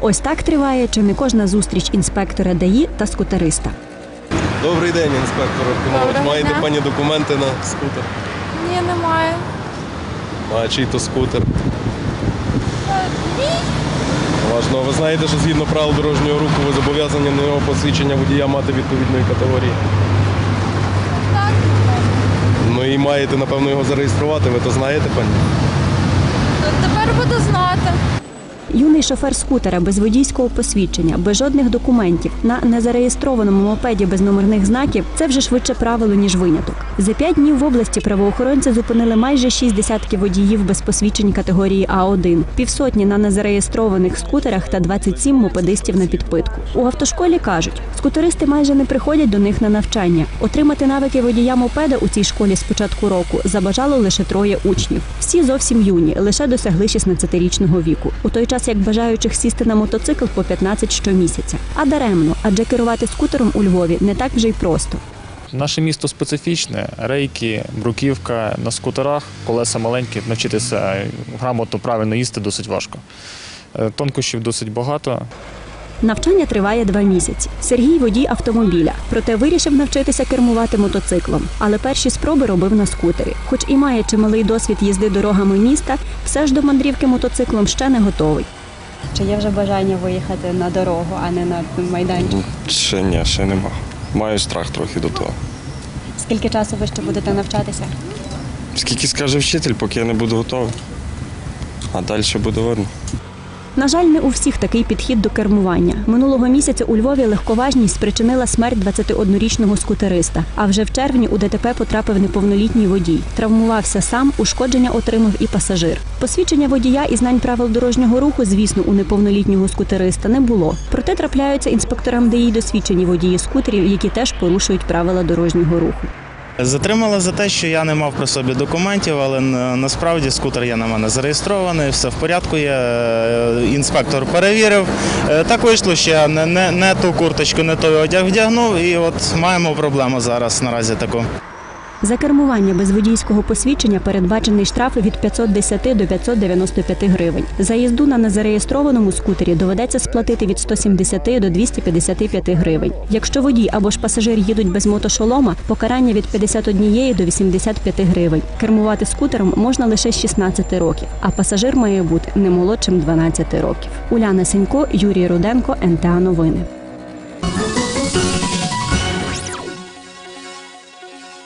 Ось так триває чи не кожна зустріч інспектора ДАІ та скутериста. Добрий день, інспектор Доброго Маєте дня. пані документи на скутер? Ні, немає. А чий то скутер? Мій? Важно. Ви знаєте, що згідно правил дорожнього руху ви зобов'язані на його посвідчення водія мати відповідної категорії. Так. Ну і маєте, напевно, його зареєструвати. Ви то знаєте, пані? Юний шофер скутера без водійського посвідчення, без жодних документів на незареєстрованому мопеді без номерних знаків це вже швидше правило ніж виняток. За п'ять днів в області правоохоронці зупинили майже шість десятків водіїв без посвідчень категорії А1, півсотні на незареєстрованих скутерах та 27 мопедистів на підпитку. У автошколі кажуть, скутеристи майже не приходять до них на навчання. Отримати навики водія мопеда у цій школі з початку року забажало лише троє учнів. Всі зовсім юні, лише досягли 16-річного віку. У той час як бажаючих сісти на мотоцикл по 15 щомісяця. А даремно, адже керувати скутером у Львові не так вже й просто. Наше місто специфічне, рейки, бруківка на скутерах, колеса маленькі, навчитися грамотно правильно їсти досить важко. Е, Тонкощів досить багато. Навчання триває два місяці. Сергій водій автомобіля, проте вирішив навчитися кермувати мотоциклом. Але перші спроби робив на скутері. Хоч і має чималий досвід їзди дорогами міста, все ж до мандрівки мотоциклом ще не готовий. Чи є вже бажання виїхати на дорогу, а не на майданчик? Ще ні, ще нема. Маю страх трохи до того. Скільки часу ви ще будете навчатися? Скільки скаже вчитель, поки я не буду готовий. А далі буде видно. На жаль, не у всіх такий підхід до кермування. Минулого місяця у Львові легковажність спричинила смерть 21-річного скутериста. А вже в червні у ДТП потрапив неповнолітній водій. Травмувався сам, ушкодження отримав і пасажир. Посвідчення водія і знань правил дорожнього руху, звісно, у неповнолітнього скутериста не було. Проте трапляються інспекторам ДАІ досвідчені водії скутерів, які теж порушують правила дорожнього руху. Затримали за те, що я не мав при собі документів, але насправді скутер є на мене зареєстрований, все в порядку. є. Е, інспектор перевірив. Е, Так вийшло, що я не, не, не ту курточку, не той одяг вдягнув, і от маємо проблему зараз наразі таку. За кермування без водійського посвідчення передбачений штраф від 510 до 595 гривень. За їзду на незареєстрованому скутері доведеться сплатити від 170 до 255 гривень. Якщо водій або ж пасажир їдуть без мотошолома, покарання від 51 до 85 гривень. Кермувати скутером можна лише з 16 років, а пасажир має бути не молодшим 12 років. Уляна Сенько, Юрій Руденко, НТА Новини.